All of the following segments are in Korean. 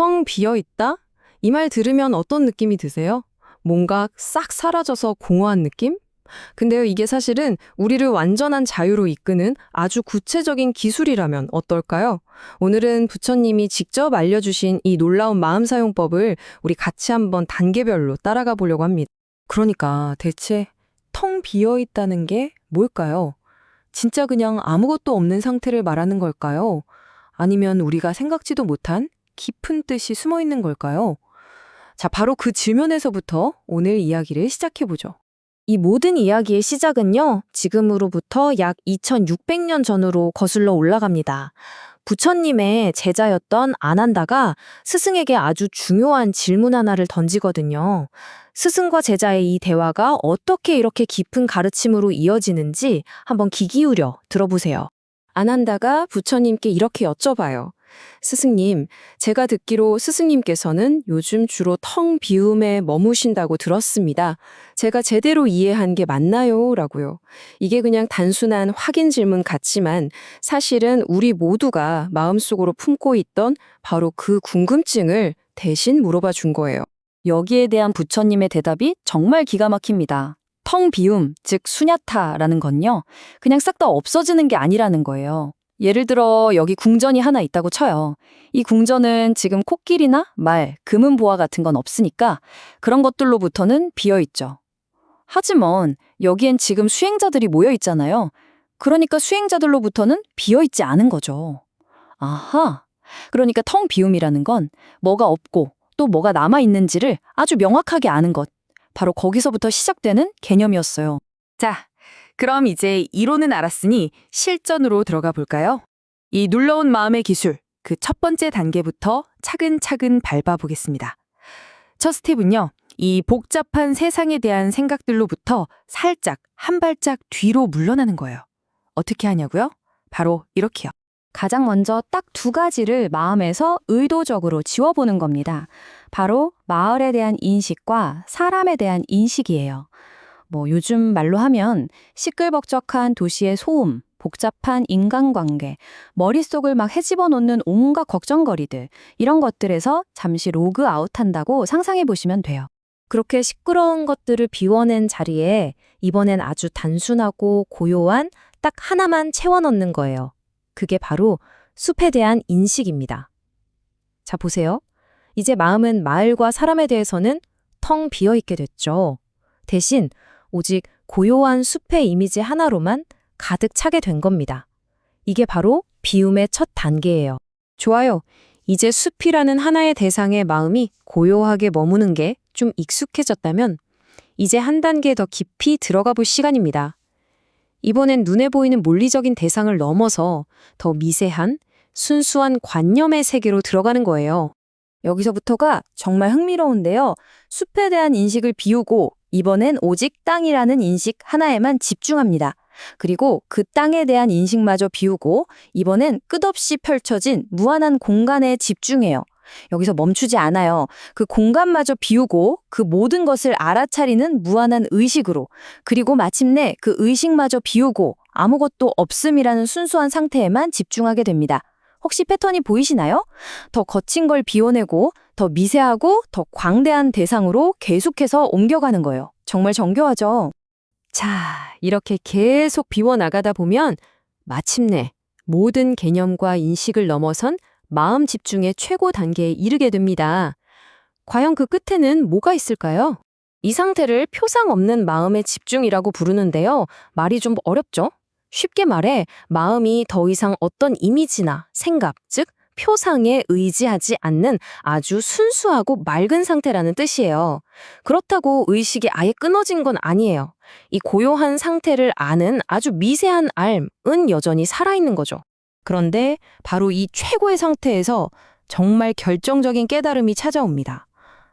텅 비어 있다? 이 말 들으면 어떤 느낌이 드세요? 뭔가 싹 사라져서 공허한 느낌? 근데요, 이게 사실은 우리를 완전한 자유로 이끄는 아주 구체적인 기술이라면 어떨까요? 오늘은 부처님이 직접 알려주신 이 놀라운 마음 사용법을 우리 같이 한번 단계별로 따라가 보려고 합니다. 그러니까 대체 텅 비어 있다는 게 뭘까요? 진짜 그냥 아무것도 없는 상태를 말하는 걸까요? 아니면 우리가 생각지도 못한 깊은 뜻이 숨어 있는 걸까요? 자, 바로 그 질문에서부터 오늘 이야기를 시작해보죠. 이 모든 이야기의 시작은요, 지금으로부터 약 2600년 전으로 거슬러 올라갑니다. 부처님의 제자였던 아난다가 스승에게 아주 중요한 질문 하나를 던지거든요. 스승과 제자의 이 대화가 어떻게 이렇게 깊은 가르침으로 이어지는지 한번 귀 기울여 들어보세요. 아난다가 부처님께 이렇게 여쭤봐요. 스승님, 제가 듣기로 스승님께서는 요즘 주로 텅 비움에 머무신다고 들었습니다. 제가 제대로 이해한 게 맞나요? 라고요. 이게 그냥 단순한 확인 질문 같지만 사실은 우리 모두가 마음속으로 품고 있던 바로 그 궁금증을 대신 물어봐 준 거예요. 여기에 대한 부처님의 대답이 정말 기가 막힙니다. 텅 비움, 즉 수냐타라는 건요. 그냥 싹 다 없어지는 게 아니라는 거예요. 예를 들어 여기 궁전이 하나 있다고 쳐요. 이 궁전은 지금 코끼리나 말, 금은보화 같은 건 없으니까 그런 것들로부터는 비어 있죠. 하지만 여기엔 지금 수행자들이 모여 있잖아요. 그러니까 수행자들로부터는 비어 있지 않은 거죠. 아하. 그러니까 텅 비움이라는 건 뭐가 없고 또 뭐가 남아 있는지를 아주 명확하게 아는 것. 바로 거기서부터 시작되는 개념이었어요. 자, 그럼 이제 이론은 알았으니 실전으로 들어가 볼까요? 이 눌러온 마음의 기술, 그 첫 번째 단계부터 차근차근 밟아 보겠습니다. 첫 스텝은요, 이 복잡한 세상에 대한 생각들로부터 살짝 한 발짝 뒤로 물러나는 거예요. 어떻게 하냐고요? 바로 이렇게요. 가장 먼저 딱 두 가지를 마음에서 의도적으로 지워보는 겁니다. 바로 마을에 대한 인식과 사람에 대한 인식이에요. 뭐 요즘 말로 하면 시끌벅적한 도시의 소음, 복잡한 인간관계, 머릿속을 막 헤집어 놓는 온갖 걱정거리들, 이런 것들에서 잠시 로그 아웃 한다고 상상해 보시면 돼요. 그렇게 시끄러운 것들을 비워낸 자리에 이번엔 아주 단순하고 고요한 딱 하나만 채워 넣는 거예요. 그게 바로 숲에 대한 인식입니다. 자, 보세요. 이제 마음은 마을과 사람에 대해서는 텅 비어 있게 됐죠. 대신 오직 고요한 숲의 이미지 하나로만 가득 차게 된 겁니다. 이게 바로 비움의 첫 단계예요. 좋아요. 이제 숲이라는 하나의 대상의 마음이 고요하게 머무는 게 좀 익숙해졌다면 이제 한 단계 더 깊이 들어가 볼 시간입니다. 이번엔 눈에 보이는 물리적인 대상을 넘어서 더 미세한, 순수한 관념의 세계로 들어가는 거예요. 여기서부터가 정말 흥미로운데요. 숲에 대한 인식을 비우고 이번엔 오직 땅이라는 인식 하나에만 집중합니다. 그리고 그 땅에 대한 인식마저 비우고 이번엔 끝없이 펼쳐진 무한한 공간에 집중해요. 여기서 멈추지 않아요. 그 공간마저 비우고 그 모든 것을 알아차리는 무한한 의식으로 그리고 마침내 그 의식마저 비우고 아무것도 없음이라는 순수한 상태에만 집중하게 됩니다. 혹시 패턴이 보이시나요? 더 거친 걸 비워내고 더 미세하고 더 광대한 대상으로 계속해서 옮겨가는 거예요. 정말 정교하죠? 자, 이렇게 계속 비워나가다 보면 마침내 모든 개념과 인식을 넘어선 마음 집중의 최고 단계에 이르게 됩니다. 과연 그 끝에는 뭐가 있을까요? 이 상태를 표상 없는 마음의 집중이라고 부르는데요. 말이 좀 어렵죠? 쉽게 말해 마음이 더 이상 어떤 이미지나 생각, 즉 표상에 의지하지 않는 아주 순수하고 맑은 상태라는 뜻이에요. 그렇다고 의식이 아예 끊어진 건 아니에요. 이 고요한 상태를 아는 아주 미세한 알은 여전히 살아있는 거죠. 그런데 바로 이 최고의 상태에서 정말 결정적인 깨달음이 찾아옵니다.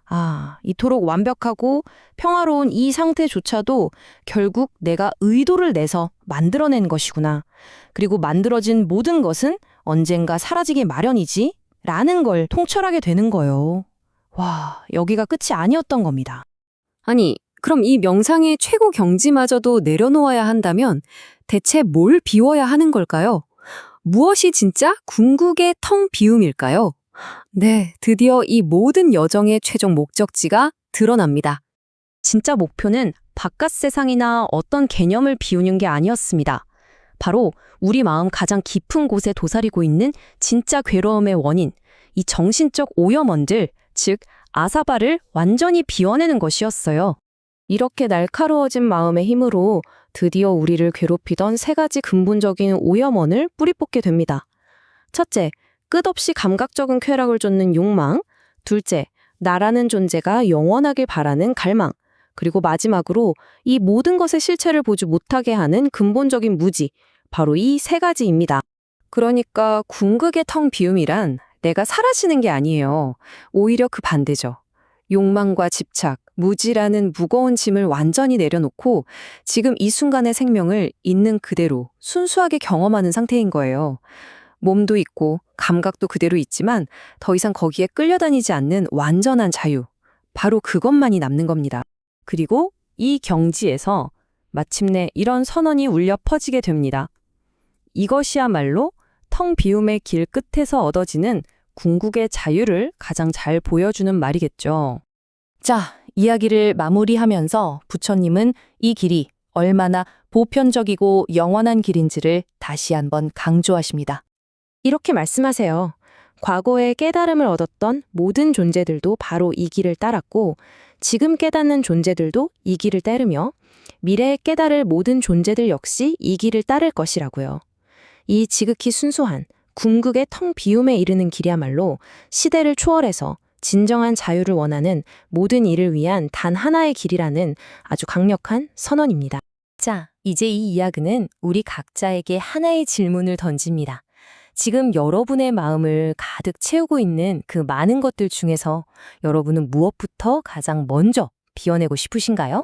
아, 이토록 완벽하고 평화로운 이 상태조차도 결국 내가 의도를 내서 만들어낸 것이구나. 그리고 만들어진 모든 것은 언젠가 사라지기 마련이지? 라는 걸 통철하게 되는 거예요. 와, 여기가 끝이 아니었던 겁니다. 아니, 그럼 이 명상의 최고 경지마저도 내려놓아야 한다면 대체 뭘 비워야 하는 걸까요? 무엇이 진짜 궁극의 텅 비움일까요? 네, 드디어 이 모든 여정의 최종 목적지가 드러납니다. 진짜 목표는 바깥 세상이나 어떤 개념을 비우는 게 아니었습니다. 바로 우리 마음 가장 깊은 곳에 도사리고 있는 진짜 괴로움의 원인, 이 정신적 오염원들, 즉 아사바를 완전히 비워내는 것이었어요. 이렇게 날카로워진 마음의 힘으로 드디어 우리를 괴롭히던 세 가지 근본적인 오염원을 뿌리 뽑게 됩니다. 첫째, 끝없이 감각적인 쾌락을 쫓는 욕망. 둘째, 나라는 존재가 영원하길 바라는 갈망. 그리고 마지막으로 이 모든 것의 실체를 보지 못하게 하는 근본적인 무지. 바로 이 세 가지입니다. 그러니까 궁극의 텅 비움이란 내가 사라지는 게 아니에요. 오히려 그 반대죠. 욕망과 집착, 무지라는 무거운 짐을 완전히 내려놓고 지금 이 순간의 생명을 있는 그대로 순수하게 경험하는 상태인 거예요. 몸도 있고 감각도 그대로 있지만 더 이상 거기에 끌려다니지 않는 완전한 자유. 바로 그것만이 남는 겁니다. 그리고 이 경지에서 마침내 이런 선언이 울려 퍼지게 됩니다. 이것이야말로 텅 비움의 길 끝에서 얻어지는 궁극의 자유를 가장 잘 보여주는 말이겠죠. 자, 이야기를 마무리하면서 부처님은 이 길이 얼마나 보편적이고 영원한 길인지를 다시 한번 강조하십니다. 이렇게 말씀하세요. 과거에 깨달음을 얻었던 모든 존재들도 바로 이 길을 따랐고, 지금 깨닫는 존재들도 이 길을 따르며, 미래에 깨달을 모든 존재들 역시 이 길을 따를 것이라고요. 이 지극히 순수한 궁극의 텅 비움에 이르는 길이야말로 시대를 초월해서 진정한 자유를 원하는 모든 이를 위한 단 하나의 길이라는 아주 강력한 선언입니다. 자, 이제 이 이야기는 우리 각자에게 하나의 질문을 던집니다. 지금 여러분의 마음을 가득 채우고 있는 그 많은 것들 중에서 여러분은 무엇부터 가장 먼저 비워내고 싶으신가요?